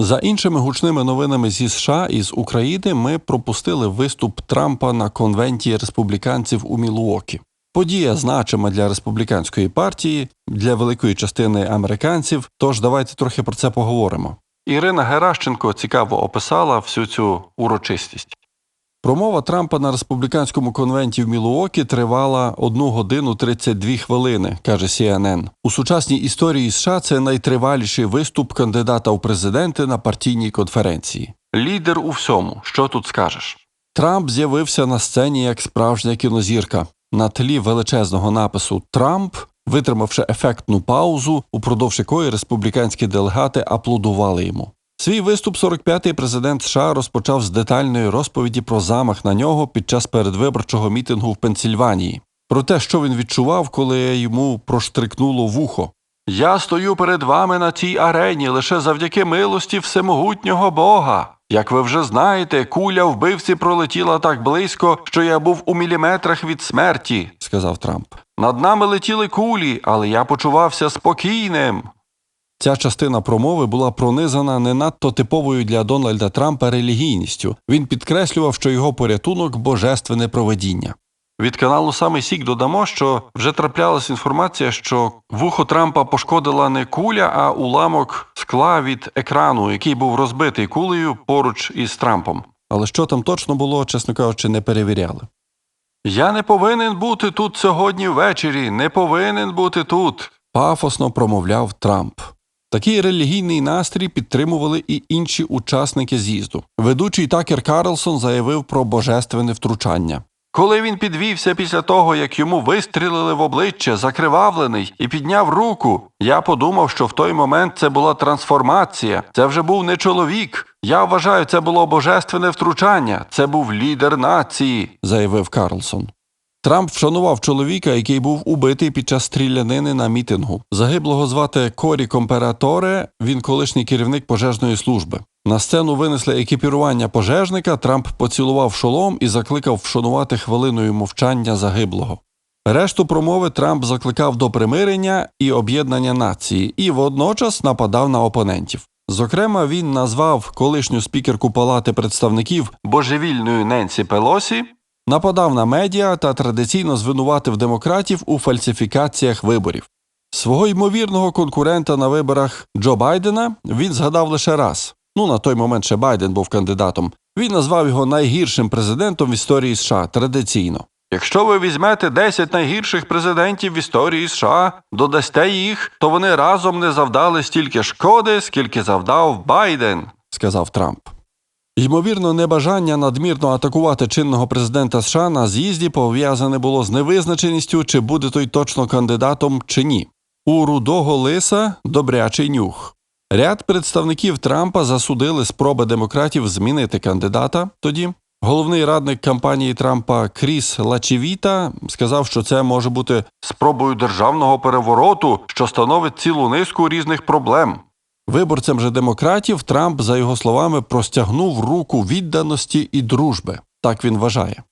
За іншими гучними новинами зі США і з України ми пропустили виступ Трампа на конвенті республіканців у Мілуокі. Подія значима для республіканської партії, для великої частини американців. Тож давайте трохи про це поговоримо. Ірина Геращенко цікаво описала всю цю урочистість. Промова Трампа на республіканському конвенті в Мілуокі тривала 1 годину 32 хвилини, каже CNN. У сучасній історії США це найтриваліший виступ кандидата у президенти на партійній конференції. Лідер у всьому, що тут скажеш? Трамп з'явився на сцені як справжня кінозірка. На тлі величезного напису Трамп, витримавши ефектну паузу, упродовж якої республіканські делегати аплодували йому. Свій виступ 45-й президент США розпочав з детальної розповіді про замах на нього під час передвиборчого мітингу в Пенсільванії, про те, що він відчував, коли йому проштрикнуло вухо. Я стою перед вами на цій арені лише завдяки милості всемогутнього Бога. Як ви вже знаєте, куля вбивці пролетіла так близько, що я був у міліметрах від смерті, сказав Трамп. Над нами летіли кулі, але я почувався спокійним. Ця частина промови була пронизана не надто типовою для Дональда Трампа релігійністю. Він підкреслював, що його порятунок божественне проведіння. Від каналу Самий Сік додамо, що вже траплялась інформація, що вухо Трампа пошкодила не куля, а уламок скла від екрану, який був розбитий кулею поруч із Трампом. Але що там точно було, чесно кажучи, не перевіряли. Я не повинен бути тут сьогодні ввечері, не повинен бути тут. пафосно промовляв Трамп. Такий релігійний настрій підтримували і інші учасники з'їзду. Ведучий Такер Карлсон заявив про божественне втручання. Коли він підвівся після того, як йому вистрілили в обличчя, закривавлений, і підняв руку, я подумав, що в той момент це була трансформація. Це вже був не чоловік. Я вважаю, це було божественне втручання. Це був лідер нації, заявив Карлсон. Трамп вшанував чоловіка, який був убитий під час стрілянини на мітингу. Загиблого звати Корі Комператоре. Він колишній керівник пожежної служби. На сцену винесли екіпірування пожежника. Трамп поцілував шолом і закликав вшанувати хвилиною мовчання загиблого. Решту промови Трамп закликав до примирення і об'єднання нації, і водночас нападав на опонентів. Зокрема, він назвав колишню спікерку Палати представників божевільною Ненсі Пелосі, нападав на медіа та традиційно звинуватив демократів у фальсифікаціях виборів. Свого ймовірного конкурента на виборах Джо Байдена він згадав лише раз. Ну на той момент ще Байден був кандидатом. Він назвав його найгіршим президентом в історії США традиційно. Якщо ви візьмете 10 найгірших президентів в історії США, додасте їх, то вони разом не завдали стільки шкоди, скільки завдав Байден, сказав Трамп. Ймовірно, небажання надмірно атакувати чинного президента США на з'їзді пов'язане було з невизначеністю, чи буде той точно кандидатом чи ні. У рудого лиса добрячий нюх. Ряд представників Трампа засудили спроби демократів змінити кандидата тоді. Головний радник кампанії Трампа Кріс Лачевіта сказав, що це може бути спробою державного перевороту, що становить цілу низку різних проблем. Виборцям же демократів Трамп, за його словами, простягнув руку відданості і дружби. Так він вважає.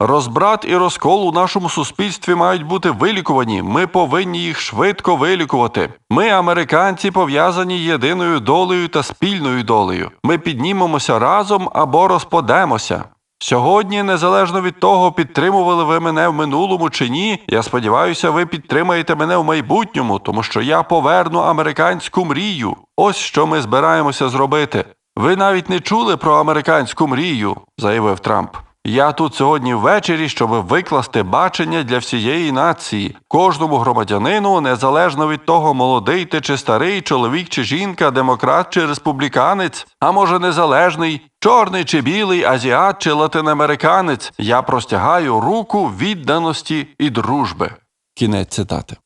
Розбрат і розкол у нашому суспільстві мають бути вилікувані. Ми повинні їх швидко вилікувати. Ми, американці, пов'язані єдиною долею та спільною долею. Ми піднімемося разом або розпадемося. Сьогодні, незалежно від того, підтримували ви мене в минулому чи ні, я сподіваюся, ви підтримаєте мене в майбутньому, тому що я поверну американську мрію. Ось що ми збираємося зробити. Ви навіть не чули про американську мрію, заявив Трамп. Я тут сьогодні ввечері, щоб викласти бачення для всієї нації, кожному громадянину, незалежно від того, молодий ти чи старий, чоловік чи жінка, демократ чи республіканець, а може незалежний, чорний чи білий, азіат чи латиноамериканець. Я простягаю руку відданості і дружби. Кінець цитати.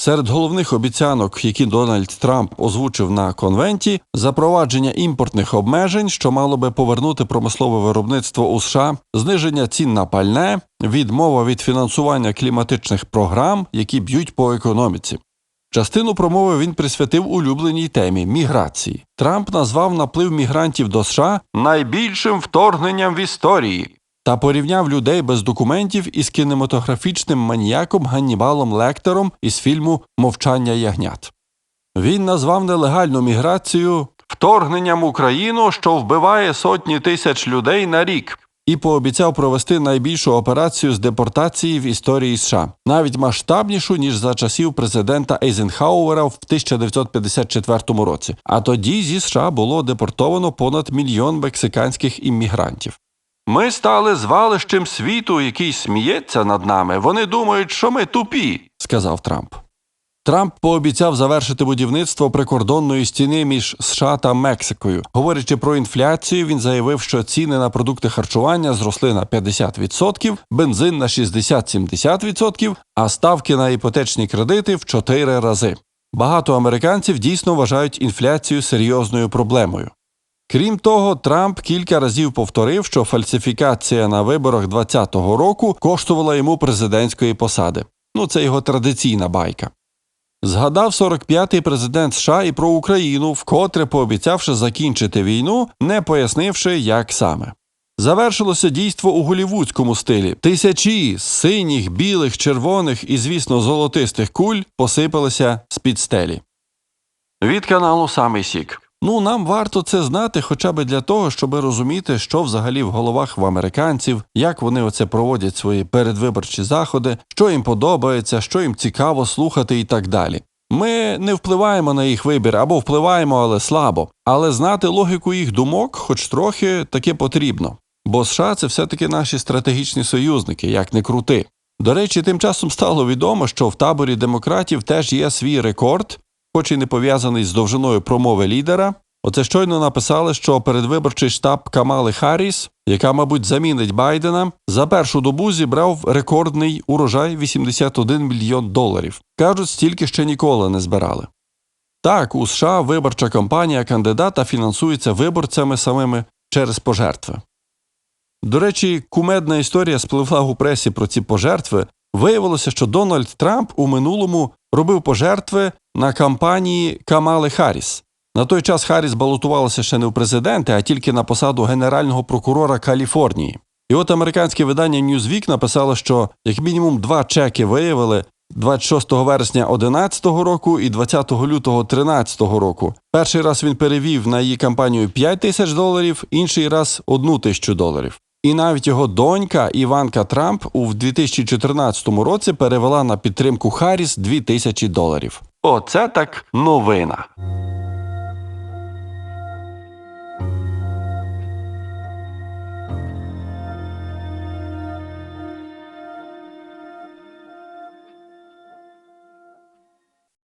Серед головних обіцянок, які Дональд Трамп озвучив на конвенті, запровадження імпортних обмежень, що мало би повернути промислове виробництво у США, зниження цін на пальне, відмова від фінансування кліматичних програм, які б'ють по економіці. Частину промови він присвятив улюбленій темі міграції. Трамп назвав наплив мігрантів до США найбільшим вторгненням в історії та порівняв людей без документів із кінематографічним маніяком Ганнібалом Лектером із фільму Мовчання ягнят. Він назвав нелегальну міграцію вторгненням Україну, що вбиває сотні тисяч людей на рік. І пообіцяв провести найбільшу операцію з депортації в історії США, навіть масштабнішу ніж за часів президента Ейзенхауера в 1954 році. А тоді зі США було депортовано понад мільйон мексиканських іммігрантів. Ми стали звалищем світу, який сміється над нами. Вони думають, що ми тупі, сказав Трамп. Трамп пообіцяв завершити будівництво прикордонної стіни між США та Мексикою. Говорячи про інфляцію, він заявив, що ціни на продукти харчування зросли на 50%, бензин на 60-70%, а ставки на іпотечні кредити в 4 рази. Багато американців дійсно вважають інфляцію серйозною проблемою. Крім того, Трамп кілька разів повторив, що фальсифікація на виборах 2020 року коштувала йому президентської посади. Ну, це його традиційна байка. Згадав 45-й президент США і про Україну, вкотре пообіцявши закінчити війну, не пояснивши, як саме. Завершилося дійство у голівудському стилі. Тисячі синіх, білих, червоних і, звісно, золотистих куль посипалися з під стелі. Від каналу Самий Сік. Ну, нам варто це знати хоча б для того, щоб розуміти, що взагалі в головах в американців, як вони оце проводять свої передвиборчі заходи, що їм подобається, що їм цікаво слухати і так далі. Ми не впливаємо на їх вибір або впливаємо, але слабо. Але знати логіку їх думок, хоч трохи, таки потрібно. Бо США це все-таки наші стратегічні союзники, як не крути. До речі, тим часом стало відомо, що в таборі демократів теж є свій рекорд, хоч і не пов'язаний з довжиною промови лідера. Оце щойно написали, що передвиборчий штаб Камали Харріс, яка, мабуть, замінить Байдена, за першу добу зібрав рекордний урожай 81 мільйон доларів. Кажуть, стільки ще ніколи не збирали. Так, у США виборча кампанія кандидата фінансується виборцями самими через пожертви. До речі, кумедна історія спливла у пресі про ці пожертви. Виявилося, що Дональд Трамп у минулому робив пожертви на кампанії Камали Харріс. На той час Харріс балотувалася ще не в президенти, а тільки на посаду генерального прокурора Каліфорнії. І от американське видання Newsweek написало, що як мінімум два чеки виявили 26 вересня 2011 року і 20 лютого 2013 року. Перший раз він перевів на її кампанію 5 тисяч доларів, інший раз 1 тисячу доларів. І навіть його донька Іванка Трамп у 2014 році перевела на підтримку Харріс 2 тисячі доларів. Оце так новина.